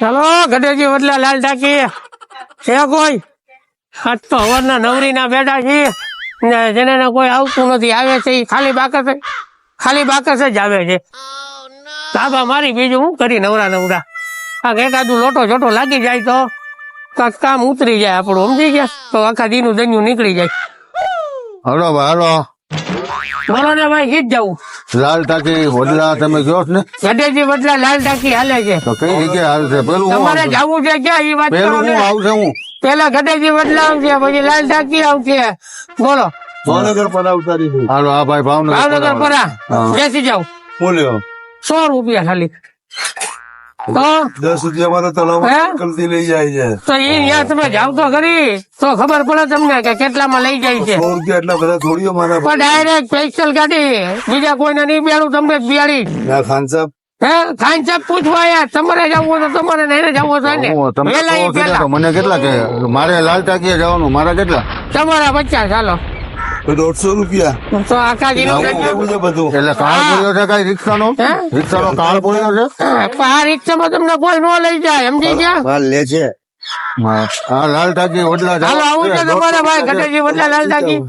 ચાલો ગઢેજી બદલા લાલ ટાકી. છે કોઈ? આજ તો હવારના નવરી ના બેઠા છીએ. ને જેને કોઈ આવતું નથી આવે છે એ ખાલી બાકસ. ખાલી બાકસ જ આવે છે. તાબા મારી બીજું હું કરી નવરા નવરા? આ એકાદું લોટો છોટો લાગી જાય તો? કાંક કામ ઉતરી જાય આપણું સમજી ગયા? તો આખા દીનું દન્યું નીકળી જાય. Hello hello. બોલો ને ભાઈ ગીત જવું. લાલ ટાકી વડલા તમે ગયો ને? ગઢેજી વડલા લાલ ટાકી હાલે છે. તો કઈ જગ્યાએ હાલશે પેલું તમારે જવું છે ક્યાં? એ વાત પેલું હું આવશે હું? પેલા ગઢેજી વડલા આવશે પછી લાલ ટાકી આવશે. બોલો. ભાવનગર પર ઉતારી દઉં. હાલો આ ભાઈ ભાવનગર ભાવનગર પર બેસી જાવ બોલ્યો. સો રૂપિયા ખાલી. દસ રૂપિયામાં તો તલાવ હે? લઈ જાય છે. તો એ ત્યાં તમે જાવ તો ખરી. તો ખબર પડે તમને કે કેટલામાં લઈ જાય છે. સો રૂપિયા એટલા બધા થોડીઓ મારા પણ ડાયરેક્ટ સ્પેશિયલ ગાડી. બીજા કોઈને નહીં બેડું તમને બિયાડી ના ખાન સાહેબ. હે? ખાન સાહેબ પૂછવા યાર તમારે જવું તો તમારે નહીં જવું હોય ને મને કેટલા કે? મારે લાલ ટાકીએ જવાનું. મારા કેટલા? તમારા પચાસ ચાલો દોઢસો રૂપિયા. તો બધું. એટલે કાળ છે કઈ કાળ છે? આ રિક્ષામાં તમને કોઈ નો લઈ જાય સમજી ગયા? માલ લે છે. હા. લાલ ટાકી વડલા હાલો આવું છે તમારે ભાઈ લાલ ટાકી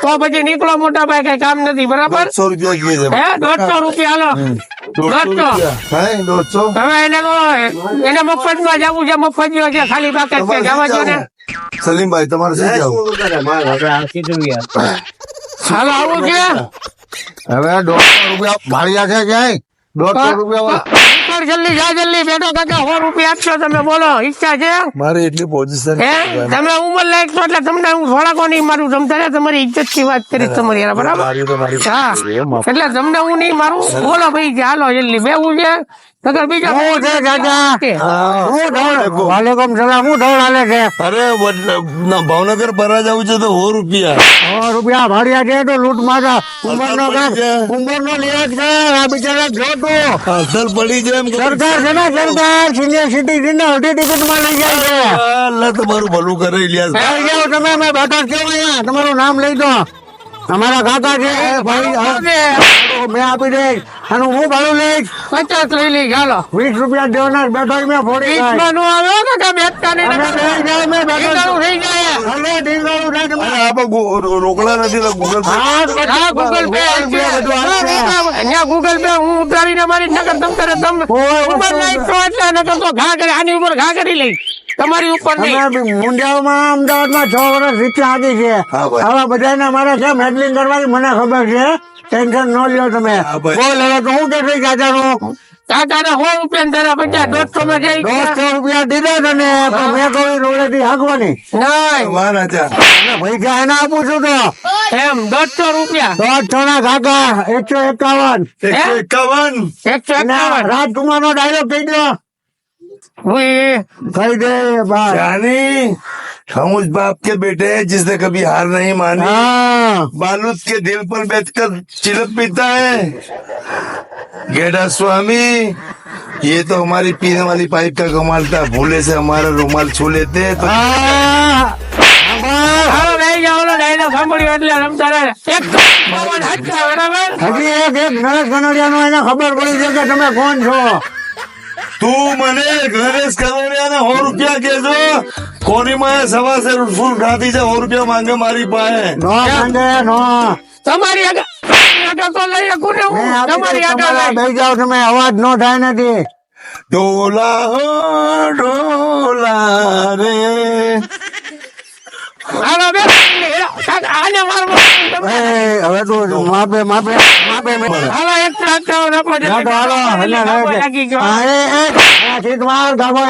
તો પછી નીકળો મોટા ભાઈ કઈ કામ નથી બરાબર? દોઢસો રૂપિયા કીએ છે. હે દોઢસો રૂપિયા હાલો. દોઢસો. હવે એને મફતમાં જવું છે મફતમાં છે ખાલી બાકી છે જવા જો ને. સલીમભાઈ તમારે શું જવું હાલ આવો છે હવે દોઢસો રૂપિયા ભાડી છે ક્યાંય? દોઢસો રૂપિયા નીકળ જલ્દી જા જલ્દી. બેઠો કાકા સો રૂપિયા આપશો તમે બોલો. ઈચ્છા છે? મારી એટલી પોઝિશન હે? તમે ઉંમર લાયક છો એટલે તમને હું થોડાકો નહીં મારું. તમતારે તમારી ઇજ્જતથી વાત કરી તમારી યાર બરાબર? મારી તો મારી હા. એટલે તમને હું નહીં મારું? બોલો ભાઈ ચાલો જલ્દી. બેવું છે? નગર બીજા હું છે કાકા? હું. ધોળ વાલેકુમ સલામ. હું ધોળ હાલે છે? અરે ભાવનગર ભરા જવું છે તો સો રૂપિયા. સો રૂપિયા ભાડિયા છે તો લૂંટ મારા. ઉંમર નો ઉંમર નો લિયાજ છે આ બિચારા જોતું. અસલ પડી છે એમ છે ને સરકાર સિનિયર સિટીઝન ને અઢી ટિકિટમાં લઈ જાય છે. અલ્લાહ તમારું ભલું કરે ઇલિયાસ આવી જાઓ તમે મેં બેઠા છો અહીંયા? તમારું નામ લઈ દો. અમારા કાકા છે. ભાઈ હા, મેં આપી દઈશ. અને હું ભાડું લઈશ? પચાસ લઈ લઈ ચાલો વીસ રૂપિયા દેવાના બેઠો મેં ફોડી નો કાકા નહીં જાય મેં બેઠો થઈ જાય. રોકડા નથી ગૂગલ પે હા, હા ગૂગલ પે ગૂગલ પે બધું આવશે. અહીંયા ગૂગલ પે હું. ઉતારીને મારી નગર તમ તારે તમ ઓય, ઉંમર લાયક એટલે નકર તો ઘા કરી આની ઉપર ઘા કરી લઈ. તમારી ઉપર નહીં. અમે બી મુંજાઓમાં અમદાવાદમાં છ વર્ષ શિક્ષા આપી છે. આવા બધાને મારે છે મેડલિંગ કરવાની મને ખબર છે. ટેન્શન ન લ્યો તમે. બોલ હવે તો હું કે ચાચાનું કાકાને સો રૂપિયા ને તારા પચાસ દોઢસો માં જઈ દોઢસો રૂપિયા દીધા તને પણ મેં કહ્યું રોડેથી હાંકવાની નહીં વાહ ચા અને પૈસા એને આપું છું તો એમ દોઢસો રૂપિયા દોઢસો ના કાકા એકસો એકાવન એકસો એકાવન એકસો અને એકાવન રાજકુમાર નો ડાયલોગ કહી દો હું કહી દે ભાઈ जानी हम उस बाप के बेटे हैं जिसने कभी हार नहीं मानी હા बालूद के दिल पर बैठकर चिलक पीता है गेडा स्वामी ये तो हमारी पीने वाली पाइप का कमाल था भूले से हमारा रुमाल छू लेते हैं तो હા હાલો લઈ જાઓ ઓલો ડાયલોગ સાંભળ્યો એટલે રમતા રહે એકસો એકાવન હાચા, બરાબર હજી એક એક નરેશ કનોડિયા નો એને ખબર પડી છે કે તમે કોણ છો તું મને ગણેશ કરોડિયાને સો રૂપિયા કેજો કોની માં સવા સે ફૂલ ગાંધી છે સો રૂપિયા માંગે મારી પાસે નો માંગે નો તમારી આગળ આગળ તો લઈ શકું ને હું તમારી આગળ લઈ. બેસી જાઓ તમે અવાજ નો થાય નથી ઢોલા ઢોલા રે હાલો બે આને મારવો એ, હવે તો માપે માપે માપે હાલો એક હા તો હાલો હવે લાગી ગયો. હા, એ, એ, આ સીટ માર, ધાબો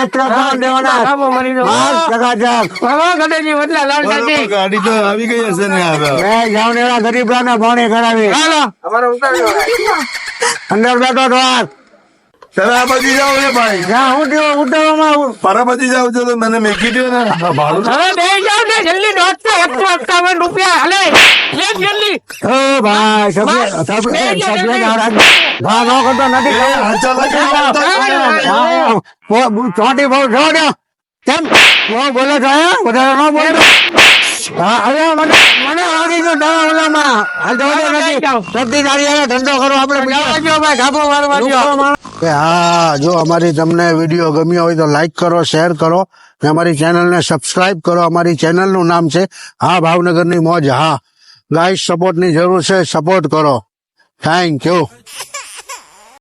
દેવાના. ગાબો મરી ગયો. ટકા ચકાચક. હાલો ગડેજી બદલા લાલ બરોબર, ગાડી તો આવી ગઈ હશે ને હવે. એ જાવનેરા ગરીબડાને ભોણી કરાવી. હાલો. અંદર બેઠો થોડાક ભાઈ. હું પરાપતિ જાવ છો તો મને મેકી દો ને. ભાડું હવે બે જાવ ને જલ્દી દોઢસો એકસો એકાવન રૂપિયા. હાલે લે જલ્દી ઓ ભાઈ. ભા નો કરતો નથી ચોટી ને કેમ? બહુ બોલે છો? વધારે ન બોલતો હા અરે મને મને લાગી ગયું ઓલામાં હાલ નથી. દારી ધંધો કરો આપણે દ્યો ભાઈ ધાબો મારવા કે હા, જો અમારી તમને વીડિયો ગમ્યો હોય તો લાઈક કરો શેર કરો ને અમારી ચેનલને સબસ્ક્રાઈબ કરો. અમારી ચેનલનું નામ છે હા, ભાવનગરની મોજ. હા ગાઈસ સપોર્ટની જરૂર છે સપોર્ટ કરો. Thank you